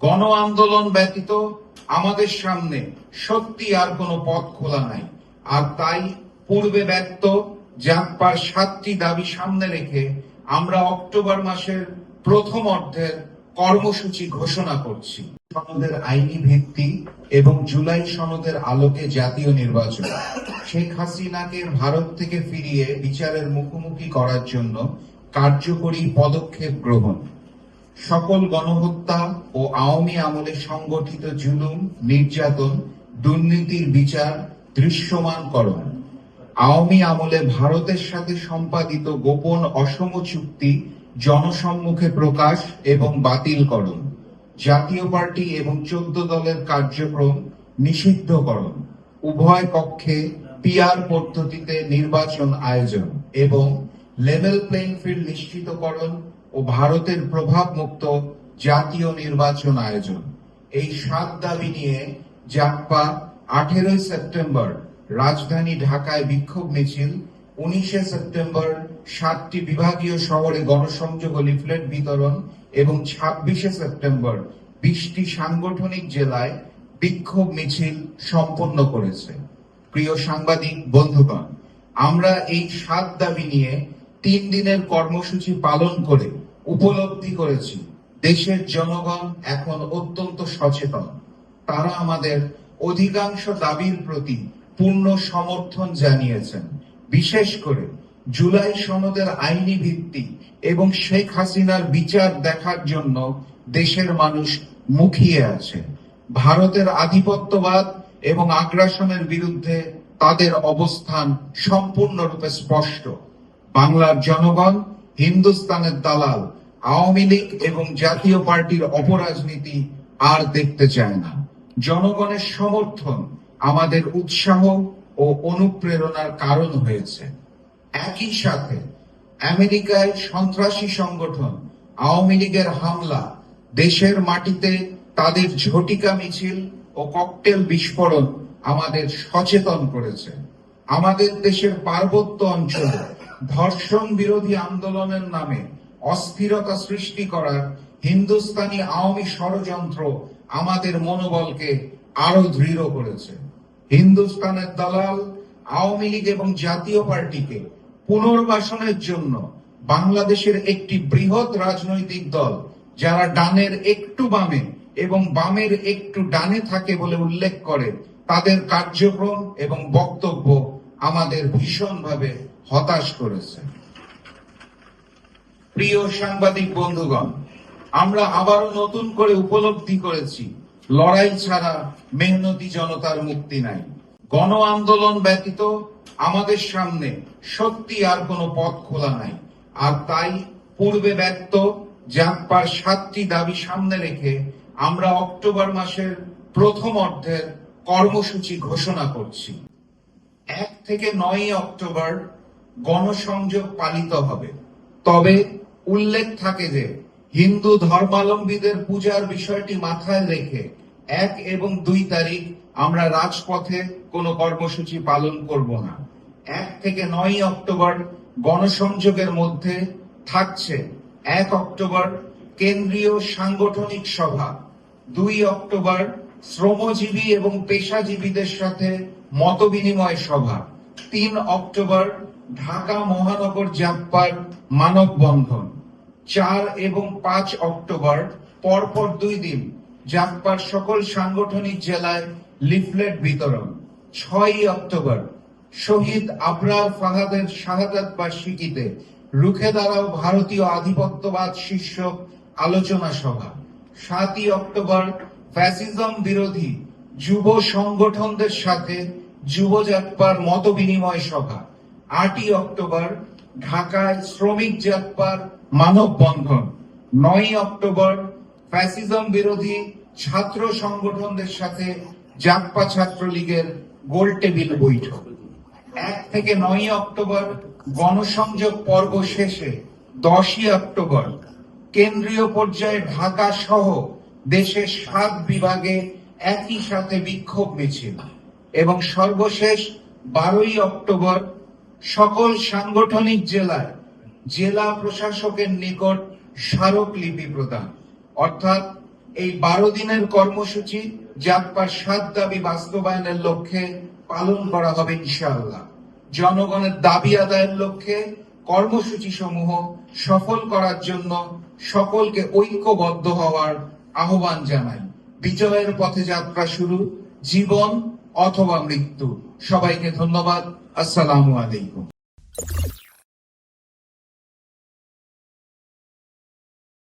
গণ আন্দোলন ব্যতীত আমাদের সামনে সত্যি আর কোনো পথ খোলা নাই। আর তাই পূর্বে ব্যক্ত জাকপার সাতটি দাবি সামনে রেখে আমরা অক্টোবর মাসের প্রথম অর্ধের কর্মসূচি ঘোষণা করছি। সনদের আইনি ভিত্তি এবং জুলাই সনদের আলোকে জাতীয় নির্বাচন। শেখ হাসিনাকে ভারত থেকে ফিরিয়ে বিচারের মুখোমুখি করার জন্য কার্যকরী পদক্ষেপ গ্রহণ। সকল গণহত্যা ও আওয়ামী আমলে সংগঠিত জুলুম, নির্যাতন, দুর্নীতির বিচার দৃশ্যমানকরণ আওয়ামী আমলে ভারতের সাথে সম্পাদিত গোপন অসম চুক্তি জনসম্মুখে প্রকাশ এবং বাতিল বাতিলকরণ জাতীয় পার্টি এবং চোদ্দ দলের কার্যক্রম নিষিদ্ধ নিষিদ্ধকরণ উভয় কক্ষে পিআর পদ্ধতিতে নির্বাচন আয়োজন এবং লেভেল প্লেইং ফিল্ড নিশ্চিতকরণ ও ভারতের প্রভাব মুক্ত জাতীয় নির্বাচন আয়োজন। এই সাত দাবি নিয়ে জাকপা আঠেরোই সেপ্টেম্বর রাজধানী ঢাকায় বিক্ষোভ মিছিল। উনিশে সেপ্টেম্বর সাতটি বিভাগীয় শহরে গণসংযোগ ও লিফলেট বিতরণ এবং ছাব্বিশে সেপ্টেম্বর বিশটি সাংগঠনিক জেলায় বিক্ষোভ মিছিল সম্পন্ন করেছে। প্রিয় সাংবাদিক, বন্ধুগণ, আমরা এই সাত দাবি নিয়ে তিন দিনের কর্মসূচি পালন করে উপলব্ধি করেছি। দেশের জনগণ এখন অত্যন্ত সচেতন। তারা আমাদের অধিকাংশ দাবির প্রতি পূর্ণ সমর্থন জানিয়েছেন। বিশেষ করে জুলাই সনদের আইনি ভিত্তি এবং শেখ হাসিনার বিচার দেখার জন্য দেশের মানুষ মুখিয়ে আছে। ভারতের আধিপত্যবাদ এবং আগ্রাসনের বিরুদ্ধে তাদের অবস্থান সম্পূর্ণরূপে স্পষ্ট। বাংলার জনগণ, হিন্দুস্তানের দালাল আওয়ামী লীগ এবং জাতীয় পার্টির অপরাজনীতি আর দেখতে চায় না। জনগণের সমর্থন আমাদের উৎসাহ ও অনুপ্রেরণার কারণ হয়েছে। একই সাথে আমেরিকায় সন্ত্রাসী সংগঠন, আওয়ামী লীগের হামলা, দেশের মাটিতে তাদের ঝটিকা মিছিল ও ককটেল বিস্ফোরণ আমাদের সচেতন করেছে। আমাদের দেশের পার্বত্য অঞ্চলে ধর্ষণ বিরোধী আন্দোলনের নামে অস্থিরতা সৃষ্টি করার হিন্দুস্তানি আওয়ামী ষড়যন্ত্র আমাদের মনোবলকে আরও দৃঢ় করেছে। হিন্দুস্তানের দালাল, আওয়ামী লীগ এবং জাতীয় পার্টিকে পুনর্বাসনের জন্য বাংলাদেশের একটি বৃহৎ রাজনৈতিক দল, যারা ডানের একটু বামে এবং বামের একটু ডানে থাকে বলে উল্লেখ করে, তাদের কার্যক্রম এবং বক্তব্য আমাদের ভীষণভাবে হতাশ করেছে। প্রিয় সাংবাদিক বন্ধুগণ, আমরা আবারও নতুন করে উপলব্ধি করেছি, লড়াই ছাড়া মেহনতি জনতার মুক্তি নাই। গণ আন্দোলন ব্যতীত আমাদের সামনে সত্যি আর কোনো পথ খোলা নাই। আর তাই পূর্বে ব্যক্ত জাকপার সাতটি দাবি সামনে রেখে আমরা অক্টোবর মাসের প্রথম অর্ধের কর্মসূচি ঘোষণা করছি। এক থেকে নয় অক্টোবর গণসংযোগ পালিত হবে। তবে উল্লেখ থাকে যে হিন্দু ধর্মাবলম্বীদের পূজার বিষয়টি মাথায় রেখে এক এবং দুই তারিখ আমরা রাজপথে কোনো কর্মসূচি পালন করব না। এক থেকে নয় অক্টোবর গণসংযোগের মধ্যে থাকছে। এক অক্টোবর কেন্দ্রীয় সাংগঠনিক সভা। দুই অক্টোবর শ্রমজীবী এবং পেশাজীবীদের সাথে মতবিনিময় সভা। তিন অক্টোবর ঢাকা মহানগর জাপ্পার মানববন্ধন। চার এবং পাঁচ অক্টোবর, পরপর দুই দিন জাপ্পার সকল সাংগঠনিক জেলায় লিফলেট বিতরণ, ছয়ই অক্টোবর। শহীদ আবরার ফাহাদের শাহাদাত বার্ষিকীতে রুখে দাঁড়াও ভারতীয় আধিপত্যবাদ শীর্ষক আলোচনা সভা। সাতই অক্টোবর, ফ্যাসিজম বিরোধী যুব সংগঠনদের সাথে যুব জাতপার মত বিনিময় সভা। আটই অক্টোবর, ঢাকায় শ্রমিক জাতপার মানববন্ধন নয়ই অক্টোবর ফ্যাসিজম বিরোধী ছাত্র সংগঠনদের সাথে জাতপা ছাত্রলীগের গোল টেবিল বৈঠক। এক থেকে নয় অক্টোবর গণসংযোগ পর্ব শেষে দশই অক্টোবর কেন্দ্রীয় পর্যায়ে ঢাকা সহ দেশের সাত বিভাগে একই সাথে বিক্ষোভ মিছিল এবং সর্বশেষ বারোই অক্টোবর সকল সাংগঠনিক জেলায় জেলা প্রশাসকের নিকট স্মারকলিপি প্রদান। অর্থাৎ এই বারো দিনের কর্মসূচি জাতপার সাত দাবি বাস্তবায়নের লক্ষ্যে পালন করা হবে ইনশাআল্লাহ। জনগণের দাবি আদায়ের লক্ষ্যে কর্মসূচি সমূহ সফল করার জন্য সকলকে ঐক্যবদ্ধ হওয়ার আহ্বান জানাই। বিজয়ের পথে যাত্রা শুরু, জীবন অথবা মৃত্যু। সবাইকে ধন্যবাদ। আসসালামু আলাইকুম।